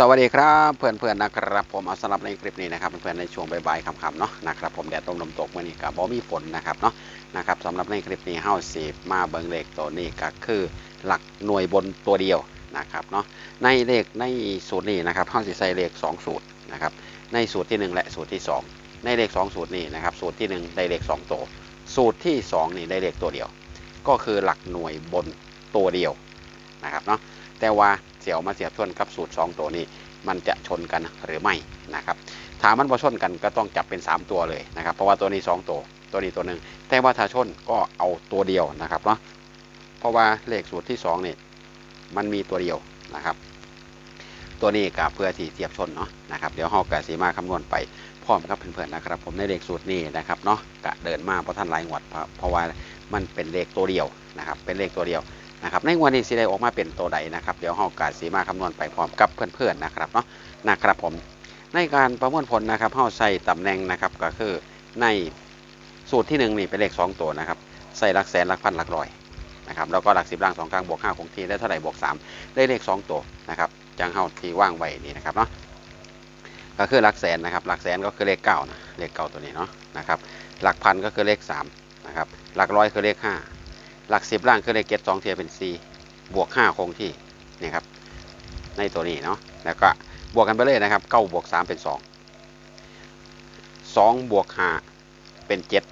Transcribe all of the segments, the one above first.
สวัสดีครับเพื่อนๆนะครับผมเอาสำหรับในคลิปนี้นะครับเพื่อนๆในช่วงบ่ายๆค่ำๆเนาะนะครับผมแดดตรงลมตกเมื่อนี้กับ่มีฝนนะครับเนาะนะครับสำหรับในคลิปนี้เฮ้าสิมาเบิงเลขตัวนี้ก็คือหลักหน่วยบนตัวเดียวนะครับเนาะในเลขในสูตรนี้นะครับเฮ้าสิใส่เลข2 สูตรนะครับในสูตรที่ 1 และสูตรที่ 2 ในเลข 2 สูตรนี้นะครับสูตรที่ 1 ได้เลข2ตัวสูตรที่ 2 นี่ได้เลขตัวเดียว ก็คือหลักหน่วยบนตัวเดียวนะครับเนาะแต่ว่า สียวมาเสียบทวนกับสูตร 2 ตัวนี้ มันจะชนกันหรือไม่นะครับถามมันพอชนกันก็ต้องจับเป็น 3 ตัวเลยนะครับ เพราะว่าตัวนี้ 2 ตัว ตัวนี้ตัวหนึ่งแต่ว่าถ้าชนก็เอาตัวเดียวนะครับเนาะเพราะว่าเลขสูตรที่2นี่มันมีตัวเดียวนะครับ ตัวนี้กับเพื่อที่เทียบชนเนาะนะครับเดี๋ยวห้องกะสีมาคำนวณไปพร้อมกับเพื่อนๆนะครับ ผมในเลขสูตรนี้นะครับเนาะกะเดินมาเพราะท่านหลายงวดเพราะว่ามันเป็นเลขตัวเดียวนะครับ เป็นเลขตัวเดียว นะครับในวันนี้สิได้ออกมาเป็นตัวใดนะครับเดี๋ยวเฮากาสีมาคำนวณไปพร้อมกับเพื่อนๆนะครับเนาะนะครับผมในการประมวลผลนะครับเฮาใส่ตำแหน่งนะครับก็คือในสูตรที่หนึ่งนี่เป็นเลข 2 ตัวนะครับใส่หลักแสนหลักพันหลักร้อยนะครับแล้วก็หลักสิบล่างสองกลางบวกห้าคงที่ได้เท่าไหร่บวกสามได้เลข 2 ตัวนะครับจังเฮาที่ว่างไว้นี่นะครับเนาะก็คือหลักแสนนะครับหลักแสนก็คือเลขเก้านะเลขเก้าตัวนี้เนาะนะครับหลักพันก็คือเลขสามนะครับหลักร้อยคือเลขห้า หลักสิบล่างคือเลขเจ็ดสองเทียเป็น c บวกห้าคงที่นี่ครับในตัวนี้เนาะแล้วก็บวกกันไปเลยนะครับเก้าบวกสามเป็นสองสองบวกห้าเป็นเจ็ด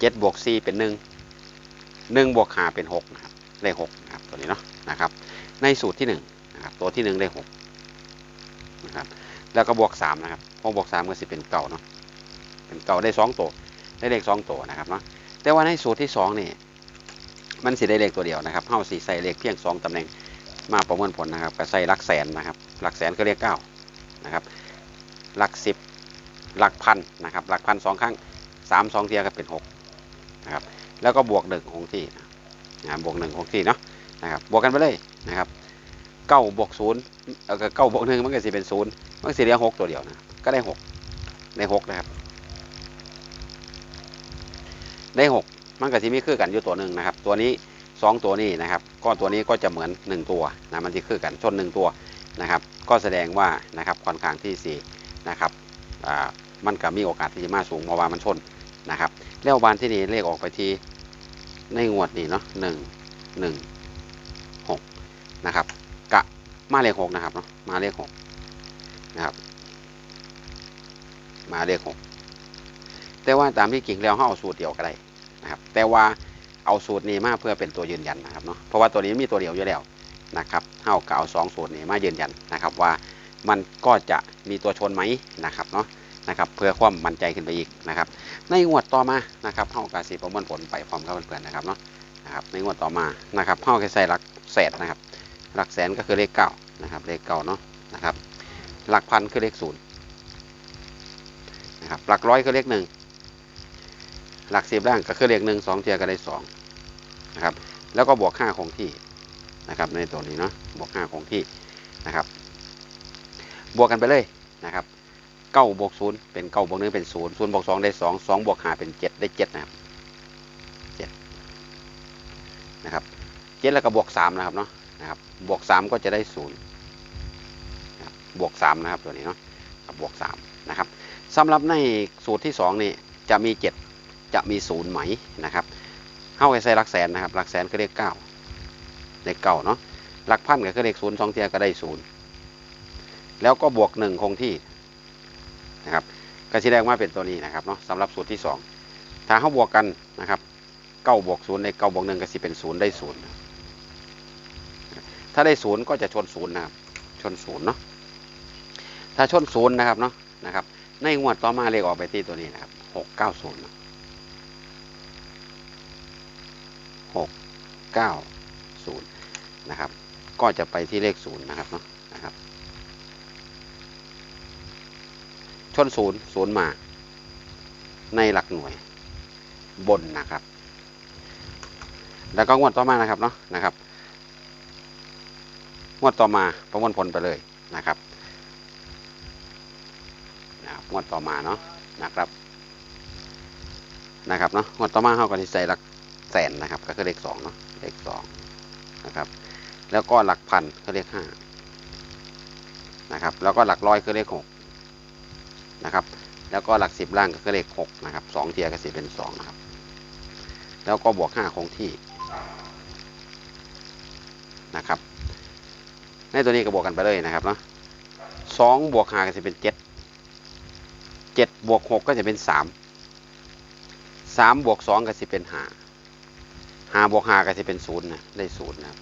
เจ็ดบวกสี่เป็นหนึ่งหนึ่งบวกห้าเป็นหกนะครับเลขหกนะครับตัวนี้เนาะนะครับ ในสูตรที่หนึ่งนะครับตัวที่หนึ่งเลขหกนะครับแล้วก็บวกสามนะครับพอบวกสามก็สิเป็นเก้าเนาะเป็นเก้าได้สองตัวได้เลขสองตัวนะครับเนาะแต่ว่าในสูตรที่สองนี่ มันสิได้เลขตัวเดียวนะครับเฮาสีใส่เลขเพียง 2ตำแหน่งมาประเมวลผลนะครับก็ใส่หลักแสนนะครับหลักแสนก็เรียก9นะครับหลักสิบหลักพันนะครับหลักพันสองครั้งสามสองเทียก็เป็น6นะครับแล้วก็บวกหนึ่งคงที่นะบวกหนึ่งคงที่เนาะนะครับบวกกันไปเลยนะครับเก้าบวกศูนย์เออเก้าบวกหนึ่งมันก็สิเป็นศูนย์มันสิเหลือหกตัวเดียวนะก็ได้หกได้หกนะครับ ได้หก มันก็จะมีคือกันอยู่ตัวหนึ่งนะครับ ตัวนี้ 2 ตัวนี้นะครับ ก็ตัวนี้ก็จะเหมือน 1 ตัวนะมันจะคือกันชน 1 ตัวนะครับ ก็แสดงว่านะครับค่อนข้างที่4นะครับอ่ามันก็มีโอกาสที่จะมาสูงเพราะว่ามันชนนะครับแล้วบานที่นี่เลขออกไปที่ในงวดนี้เนาะหนึ่งหนึ่งหกนะครับกะมาเลขหกนะครับเนาะมาเลขหกนะครับ มาเลขหกแต่ว่าตามที่จริงแล้วเขาเอาสูตรเดียวก็ได้ นะครับแต่ว่าเอาสูตรนี้มาเพื่อเป็นตัวยืนยันนะครับเนาะเพราะว่าตัวนี้มีตัวเดียวอยู่แล้วนะครับเท่ากับเอาสองสูตรนี้มายืนยันนะครับว่ามันก็จะมีตัวชนไหมนะครับเนาะนะครับเพื่อความมั่นใจขึ้นไปอีกนะครับ ในงวดต่อมานะครับเท่ากับสีประมวลผลไปพร้อมกับเพื่อนๆนะครับเนาะนะครับในงวดต่อมานะครับเท่ากับใส่หลักแสนนะครับ หลักแสนก็คือเลขเก้านะครับเลขเก้าเนาะนะครับ หลักพันคือเลขศูนย์นะครับหลักร้อยคือเลขหนึ่ง หลักสิบล่างก็คือเลขหนึ่งสองเทียก็ได้สองนะครับแล้วก็บวกห้าคงที่นะครับในตัวนี้เนาะบวกห้าคงที่นะครับบวกกันไปเลยนะครับเก้าบวกศูนย์เป็นเก้าบวกหนึ่งเป็นศูนย์ศูนย์บวกสองได้สองสองบวกห้าเป็นเจ็ดได้เจ็ดนะครับเจ็ดนะครับเจ็ดแล้วก็บวกสามนะครับเนาะนะครับบวกสามก็จะได้ศูนย์บวกสามนะครับตัวนี้เนาะบบวกสามนะครับสำหรับในสูตรที่สองนี่จะมีเจ็ด จะมีศูนย์ไหมนะครับเข้าไปใส่หลักแสนนะครับหลักแสนก็เลขเก้าเลขเก้าเนาะหลักพันก็คือเลขศูนย์สองเทียก็ได้ศูนย์แล้วก็บวกหนึ่งคงที่นะครับก็แดงว่าเป็นตัวนี้นะครับเนาะสำหรับสูตรที่สองถ้าเขาบวกกันนะครับเก้าบวกศูนย์ในเก้าบวกหนึ่งก็สิเป็นศูนย์ได้ศูนย์ถ้าได้ศูนย์ก็จะชนศูนย์นะครับชนศูนย์เนาะถ้าชนศูนย์นะครับเนาะนะครับในงวดต่อมาเลขออกไปที่ตัวนี้นะครับหกเก้าศูนย์ หกเก้าศูนย์นะครับ ก็จะไปที่เลขศูนย์นะครับเนาะนะครับชนศูนย์ศูนย์มา ในหลักหน่วยบนนะครับ แล้วก็งวดต่อมานะครับเนาะนะครับงวดต่อมาประมวลผลไปเลยนะครับนะครับงวดต่อมาเนาะนะครับนะครับเนาะงวดต่อมาเขาก็จะใส่หลัก แสนนะครับ ก็คือเลขสองเนาะเลขสองนะครับ แล้วก็หลักพันก็เลขห้านะครับ แล้วก็หลักร้อยคือเลขหกนะครับ แล้วก็หลักสิบล่างก็คือเลขหกนะครับสองเทียก็สิเป็นสองนะครับ แล้วก็บวกห้าคงที่นะครับ ในตัวนี้ก็บวกกันไปเลยนะครับเนาะสองบวกห้าก็จะเป็นเจ็ดเจ็ดบวกหกก็จะเป็นสามสามบวกสองก็จะเป็นห้า ห้าบวกห้าก็จะเป็นศูนย์นะได้ศูนย์นะครับ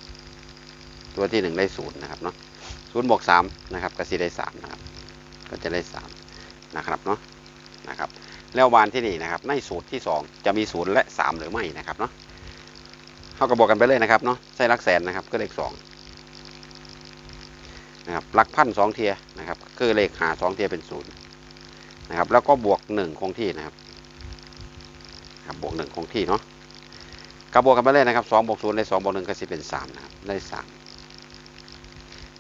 ตัวที่หนึ่งได้ศูนย์นะครับเนาะศูนย์บวกสามนะครับก็จะได้สามนะครับก็จะได้สามนะครับเนาะนะครับแล้ววานที่นี่นะครับในสูตรที่สองจะมีศูนย์และสามหรือไม่นะครับเนาะเขาก็บอกกันไปเลยนะครับเนาะใส่ลักแสนนะครับก็เลขสองนะครับลักพันสองเทียนะครับคือเลขหาสองเทียเป็นศูนย์นะครับแล้วก็บวกหนึ่งคงที่นะครับครับบวกหนึ่งคงที่เนาะ ก็บวกกันไปเลยนะครับสองบวกศูนย์ได้สองบวกหนึ่งก็จะเป็นสามนะครับได้สาม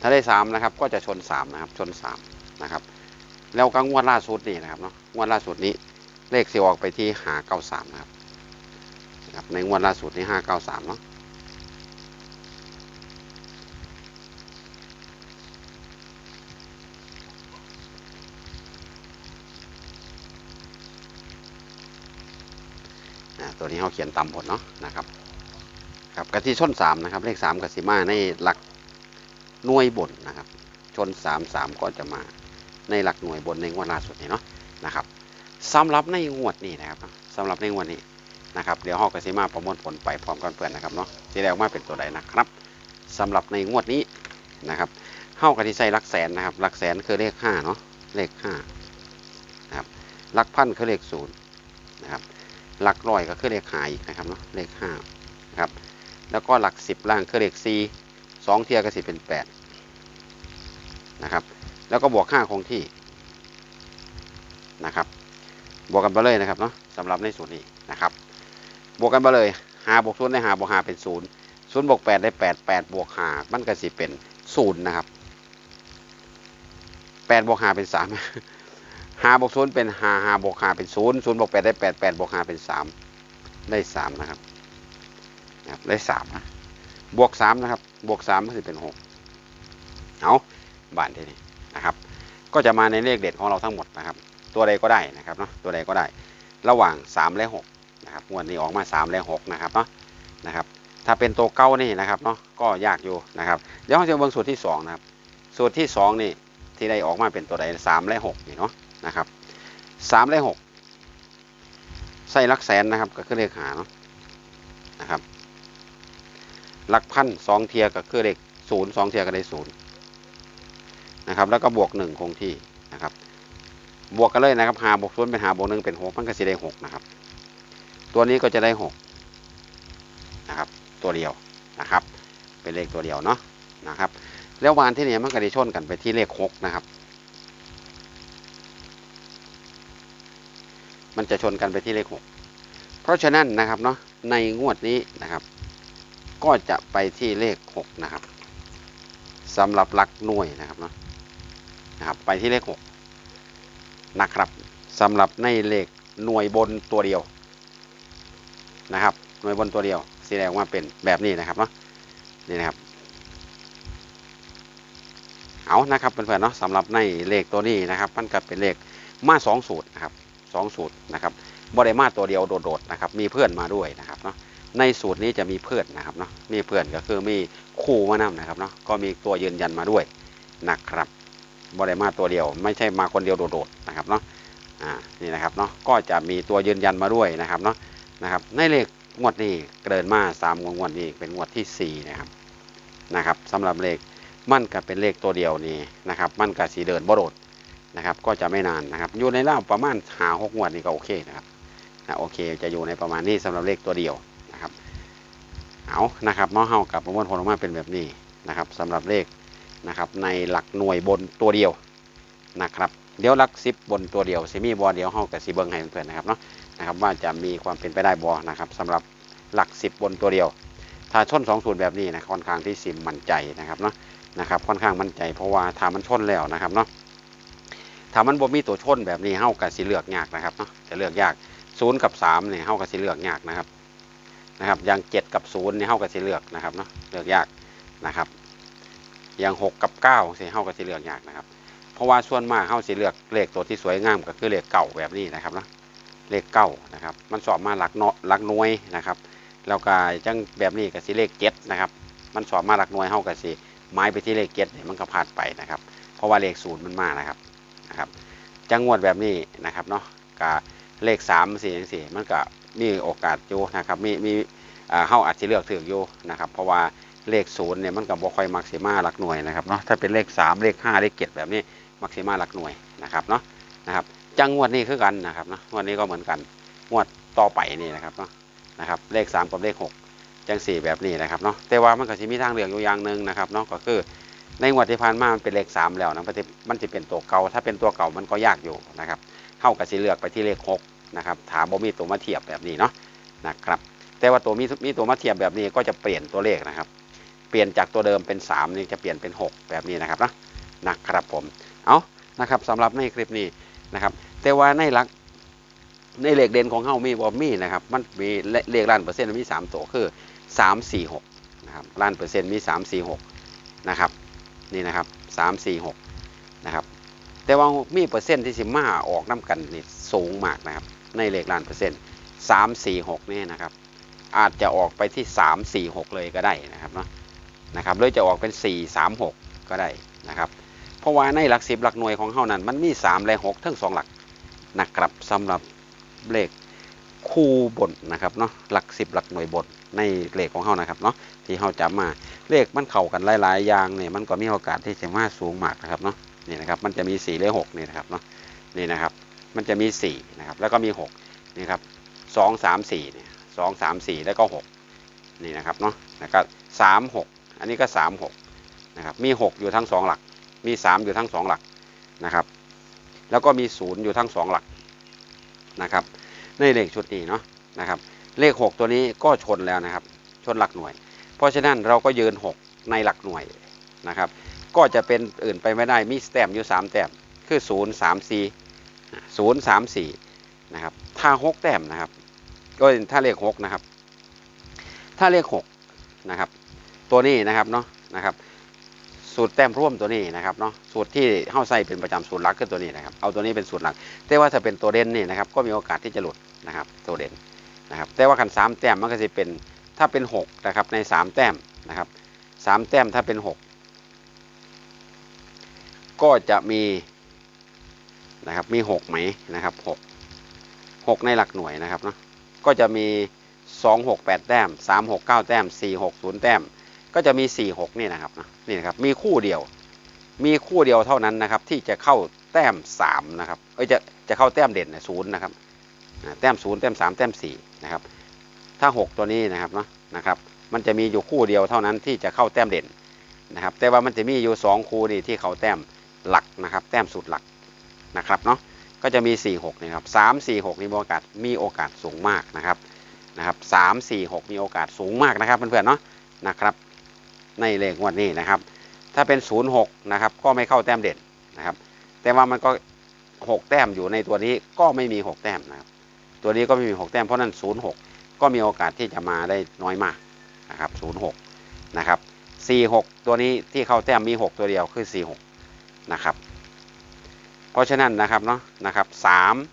ถ้าได้สามนะครับก็จะชนสามนะครับชนสามนะครับแล้วก็งวดล่าสุดนี่นะครับเนาะงวดล่าสุดนี้เลขสิออกไปที่หาเก้าสามนะครับนะครับในงวดล่าสุดที่ห้าเก้าสามเนาะอ่า ตัวนี้เขาเขียนต่ำผลเนาะนะครับครับกะที่ชนสามนะครับ เลขสามกับสิมาในหลักหน่วยบนนะครับ ชนสามสามก็จะมาในหลักหน่วยบนในงวดล่าสุดนี้เนาะนะครับสำหรับในงวดนี้นะครับสำหรับในงวดนี้นะครับเดี๋ยวฮอกกสิมาประมวลผลไปพร้อมกันเพื่อนนะครับเนาะที่แล้วมาเป็นตัวใดนะครับสำหรับในงวดนี้นะครับเฮากะที่ใส่หลักแสนนะครับหลักแสนคือเลขห้าเนาะเลขห้านะครับหลักพันคือเลขศูนย์นะครับ หลักร้อยก็คือเลขหาอีกนะครับเนาะเลขห้านะครับแล้วก็หลักสิบล่างคือเลขสี่สองเทียก็สิเป็นแปดนะครับแล้วก็บวกห้าคงที่นะครับบวกกันไปเลยนะครับเนาะสำหรับในสูตรนี้นะครับบวกกันไปเลยหาบวกศูนย์ได้หาบวกหาเป็นศูนย์ศูนย์บวกแปดได้แปดแปดบวกหามันก็สิเป็นศูนย์นะครับแปดบวกหาเป็นสาม หาบวกศูนย์เป็นหาหาบวกหาเป็นศูนย์ศูนย์บวกแปดได้แปดแปดบวกหาเป็นสามได้สามนะครับนะครับได้สามนะบวกสามนะครับ บวกสามก็คือเป็นหกเอาบานทีนี้นะครับ ก็จะมาในเลขเด็ดของเราทั้งหมดนะครับ ตัวใดก็ได้นะครับเนาะตัวใดก็ได้ ระหว่าง3และ6นะครับงวดนี้ออกมา3และ6นะครับเนาะนะครับ ถ้าเป็นตัวเก้านี่นะครับเนาะก็ยากอยู่นะครับ เดี๋ยวเราจะเบิ่งสูตรที่2นะครับ สูตรที่2นี่ที่ได้ออกมาเป็นตัวใด3และ6นี่เนาะ นะครับ3และ6ใส่ลักแสนนะครับก็คือเลขหาเนาะนะครับหลักพันสองเทียก็คือเลขศูนย์สองเทียก็ได้ศูนย์นะครับแล้วก็บวกหนึ่งคงที่นะครับบวกกันเลยนะครับหาบวกศูนย์เป็นหาบวกหนึ่งเป็นหกมันก็จะได้หกนะครับตัวนี้ก็จะได้หกนะครับตัวเดียวนะครับเป็นเลขตัวเดียวเนาะนะครับแล้ววานที่นี่มันก็ได้ชนกันไปที่เลขหกนะครับ มันจะชนกันไปที่เลขหกเพราะฉะนั้นนะครับเนาะในงวดนี้นะครับ ก็จะไปที่เลขหกนะครับสำหรับหลักหน่วยนะครับเนาะนะครับไปที่เลขหกนะครับสำหรับในเลขหน่วยบนตัวเดียวนะครับ หน่วยบนตัวเดียวสีแดงว่าเป็นแบบนี้นะครับเนาะนี่นะครับเอานะครับเพื่อนๆเนาะสำหรับในเลขตัวนี้นะครับ มันก็เป็นเลขมาสองสูตรนะครับ สองสูตรนะครับบริมาตัวเดียวโดดๆนะครับมีเพื่อนมาด้วยนะครับเนาะในสูตรนี้จะมีเพื่อนนะครับเนาะมีเพื่อนก็คือมีคู่มานำนะครับเนาะก็มีตัวยืนยันมาด้วยนะครับบริมาตัวเดียวไม่ใช่มาคนเดียวโดดๆนะครับเนาะอ่านี่นะครับเนาะก็จะมีตัวยืนยันมาด้วยนะครับเนาะนะครับในเลขงวดนี้เดินมาสามงวดงวดนี้เป็นงวดที่สี่นะครับนะครับสำหรับเลขมันก็เป็นเลขตัวเดียวนี่นะครับ มันก็สีเดินบโดด นะครับ ก็จะไม่นานนะครับ อยู่ในราวประมาณหาหกงวดนี่ก็โอเคนะครับนะโอเคจะอยู่ในประมาณนี้สำหรับเลขตัวเดียวนะครับเอานะครับเนาเฮากับประมวลผลออกมาเป็นแบบนี้นะครับสำหรับเลขนะครับ ในหลักหน่วยบนตัวเดียวนะครับเดี๋ยวหลักสิบบนตัวเดียวซิมีบอเดียวห้องกับซีเบิงให้เพื่อนนะครับเนาะนะครับว่าจะมีความเป็นไปได้บอนะครับสำหรับหลักสิบบนตัวเดียว ถ้าชนสองสูตรแบบนี้นะค่อนข้างที่ซิมมั่นใจนะครับเนาะนะครับ ค่อนข้างมั่นใจเพราะว่าถ้ามันชนแล้วนะครับเนาะ ถ้ามันบ่มีตัวชนแบบนี้เฮากับสีเลือกยากนะครับเนาะจะเลือกยากศูนย์กับสามเนี่ยเฮากับสีเลือกยากนะครับนะครับ อย่างเจ็ดกับศูนย์เนี่ยเฮากับสีเลือกนะครับเนาะเลือกยากนะครับ อย่างหกกับเก้าเสียเฮาก็สิเลือกยากนะครับ เพราะว่าส่วนมากเฮาสิเลือกเลขตัวที่สวยงามก็คือเลขเก่าแบบนี้นะครับเนาะเลขเก้านะครับ มันสอบมาหลักเนาะหลักหน่วยนะครับแล้วก็จังแบบนี้ก็สิเลขเจ็ดนะครับ มันสอบมาหลักหน่วยเฮาก็สิไม้ไปที่เลขเจ็ดเนี่ยมันก็พลาดไปนะครับ เพราะว่าเลขศูนย์มันมานะครับ นะครับจังงวดแบบนี้นะครับเนาะกับเลขสามสี่สี่มันก็มีโอกาสอยู่นะครับมีมีอ่าเฮาอาจจะเลือกถืออยู่นะครับเพราะว่าเลขศูนย์เนี่ยมันก็บ่ค่อยมักสิมาหลักหน่วยนะครับเนาะถ้าเป็นเลขสามเลขห้าเลขเจ็ดแบบนี้มักสิมาหลักหน่วยนะครับเนาะนะครับจังงวดนี้คือกันนะครับเนาะงวดนี้ก็เหมือนกันงวดต่อไปนี่นะครับเนาะนะครับเลขสามกับเลขหกจังสี่แบบนี้นะครับเนาะแต่ว่ามันก็จะมีทางเลือกอยู่อย่างหนึ่งนะครับเนาะก็คือ ในงวดที่ผ่านมามันเป็นเลขสามแล้วนะมันจะเป็นตัวเก่าถ้าเป็นตัวเก่ามันก็ยากอยู่นะครับเข้ากับสีเลือกไปที่เลขหกนะครับถามบ่มีตัวมาเทียบแบบนี้เนาะนะครับแต่ว่าตัวมีมีตัวมาเทียบแบบนี้ก็จะเปลี่ยนตัวเลขนะครับ เปลี่ยนจากตัวเดิมเป็นสามนี่จะเปลี่ยนเป็นหกแบบนี้นะครับนะนะครับผมเอานะครับสำหรับในคลิปนี้นะครับ แต่ว่าในหลักในเลขเด่นของเฮามีบ่มีนะครับมันมีเลขล้านเปอร์เซ็นต์มีสามตัวคือสามสี่หกนะครับล้านเปอร์เซ็นต์มีสามสี่หกนะครับ นี่นะครับสามสี่หกนะครับ แต่ว่ามีเปอร์เซ็นต์ที่สิมาออกน้ากันนี่สูงมากนะครับ ในเลขล้านเปอร์เซ็นต์สามสี่หกนี่นะครับ อาจจะออกไปที่สามสี่หกเลยก็ได้นะครับเนาะนะครับหรือจะออกเป็นสี่สามหกก็ได้นะครับ เพราะว่าในหลักสิบหลักหน่วยของเฮานั้น มันมีสามและหกทั้งสองหลักนะครับสำหรับเลขคู่บนนะครับเนาะหลักสิบหลักหน่วยบน ในเลขของเฮานะครับเนาะที่เฮาจำมาเลขมันเข้ากันหลายๆอย่างเนี่ยมันก็มีโอกาสที่จะมาสูงมากนะครับเนาะนี่นะครับมันจะมี4และ6นี่นะครับเนาะนี่นะครับมันจะมี4นะครับแล้วก็มี6นี่ครับสองสามสี่เนี่ยสองสามสี่แล้วก็6นี่นะครับเนาะนะครับสามหกอันนี้ก็สามหกนะครับมี 6 อยู่ทั้งสองหลัก มี 3 อยู่ทั้งสองหลักนะครับ แล้วก็มีศูนย์อยู่ทั้งสองหลักนะครับ ในเลขชุดนี้เนาะนะครับ เลข 6 ตัวนี้ก็ชนแล้วนะครับ ชนหลักหน่วย เพราะฉะนั้นเราก็ยืน 6 ในหลักหน่วยนะครับ ก็จะเป็นอื่นไปไม่ได้มีแต้มอยู่ 3 แต้มคือ 0 3 4 0 3 4นะครับถ้า 6 แต้มนะครับก็ถ้าเลข 6 นะครับ ถ้าเลข 6 นะครับ ตัวนี้นะครับเนาะนะครับสูตรแต้มร่วมตัวนี้นะครับเนาะสูตรที่เข้าใส่เป็นประจำสูตรหลักคือตัวนี้นะครับเอาตัวนี้เป็นสูตรหลัก แต่ว่าถ้าเป็นตัวเด่นนี่นะครับก็มีโอกาสที่จะหลุดนะครับตัวเด่น นะครับแต่ว่าคันสามแต้มมันก็จะเป็นถ้าเป็น6นะครับใน3แต้มนะครับสามแต้มถ้าเป็น6ก็จะมีนะครับมี6ไหมนะครับ6 6ในหลักหน่วยนะครับเนาะก็จะมี2 6 8แต้ม3 6 9แต้ม4 6 0แต้ม ก็จะมี4 6นี่นะครับนะนี่นะครับมีคู่เดียวมีคู่เดียวเท่านั้นนะครับที่จะเข้าแต้ม3นะครับเอ้ยจะจะเข้าแต้มเด่นศูนย์นะครับ แต้มศูนย์แต้ม3แต้ม4นะครับถ้า 6 ตัวนี้นะครับเนาะนะครับ มันจะมีอยู่คู่เดียวเท่านั้นที่จะเข้าแต้มเด่นนะครับ แต่ว่ามันจะมีอยู่ 2 คู่นี่ที่เขาแต้มหลักนะครับ แต้มสุดหลักนะครับเนาะก็จะมี 4 6นะครับ3 4 6นี่มีโอกาสมีโอกาสสูงมากนะครับนะครับ3 4 6มีโอกาสสูงมากนะครับเพื่อนๆเนาะนะครับ ในเลขงวดนี้นะครับ ถ้าเป็น 0 6นะครับก็ไม่เข้าแต้มเด่นนะครับ แต่ว่ามันก็ 6 แต้มอยู่ในตัวนี้ก็ไม่มี 6 แต้มนะครับ ตัวนี้ก็ไม่มี 6 แต้มเพราะนั้น 0 6 ก็มีโอกาสที่จะมาได้น้อยมากนะครับ0 6นะครับ4 6 ตัวนี้ที่เข้าแต้มมี 6 ตัวเดียวคือ 4 6นะครับเพราะฉะนั้นนะครับเนาะนะครับ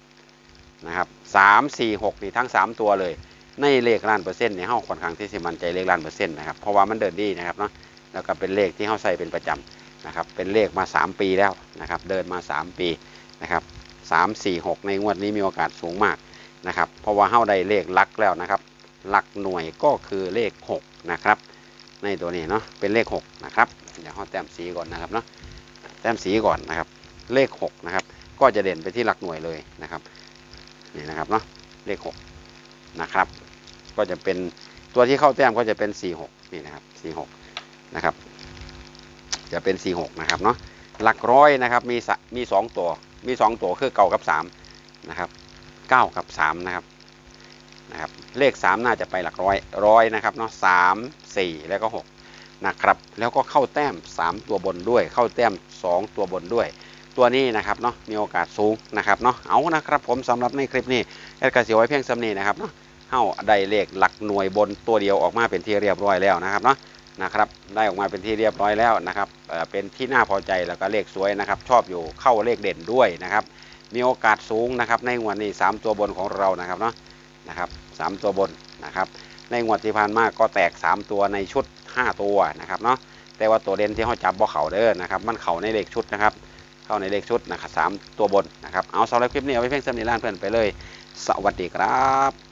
3นะครับ3 4 6นี่ทั้ง 3 ตัวเลยในเลขล้านเปอร์เซ็นต์เนี่ยเฮาค่อนข้างที่สิมั่นใจเลขล้านเปอร์เซ็นต์นะครับเพราะว่ามันเดินดีนะครับเนาะแล้วก็เป็นเลขที่เฮาใส่เป็นประจำนะครับเป็นเลขมา 3 ปีแล้วนะครับเดินมา 3 ปีนะครับ3 4 6 ในงวดนี้มีโอกาสสูงมาก นะครับ เพราะว่าเฮาได้เลขลักแล้วนะครับ หลักหน่วยก็คือเลข 6 นะครับ ในตัวนี้เนาะเป็นเลข 6 นะครับ เดี๋ยวเฮาแต้มสีก่อนนะครับเนาะแต้มสีก่อนนะครับ เลข 6 นะครับ ก็จะเด่นไปที่หลักหน่วยเลยนะครับนี่นะครับเนาะเลข 6 นะครับ ก็จะเป็นตัวที่เข้าแต้มก็จะเป็น 4 6 นี่นะครับ 4 6 นะครับ จะเป็น 4 6 นะครับเนาะหลักร้อยนะครับมีสะมี2ตัวมี 2 ตัวคือเก่ากับ 3 นะครับ 9 กับ 3 นะครับนะครับ เลข 3 น่าจะไปหลักร้อยร้อยนะครับเนาะ3 4แล้วก็6นะครับแล้วก็เข้าแต้ม 3 ตัวบนด้วย เข้าแต้ม 2 ตัวบนด้วย ตัวนี้นะครับเนาะมีโอกาสสูงนะครับเนาะเอานะครับผมสำหรับในคลิปนี้แอดกระเสียวไว้เพียงสำนีนะครับเนาะเฮ้าได้เลขหลักหน่วยบนตัวเดียวออกมาเป็นที่เรียบร้อยแล้วนะครับเนาะนะครับได้ออกมาเป็นที่เรียบร้อยแล้วนะครับเป็นที่น่าพอใจแล้วก็เลขสวยนะครับ ชอบอยู่เข้าเลขเด่นด้วยนะครับ มีโอกาสสูงนะครับ ในงวดนี้ 3 ตัวบนของเรานะครับเนาะนะครับสามตัวบนนะครับ ในงวดที่ผ่านมาก็แตก 3 ตัวในชุด 5 ตัวนะครับเนาะแต่ว่าตัวเด่นที่เขาจับบ่เข่าเด้อนะครับ มันเข่าในเลขชุดนะครับ เข้าในเลขชุดนะครับสามตัวบนนะครับเอาสำหรับคลิปนี้เอาไว้เพียงสำนีล้านเพื่อนไปเลย สวัสดีครับ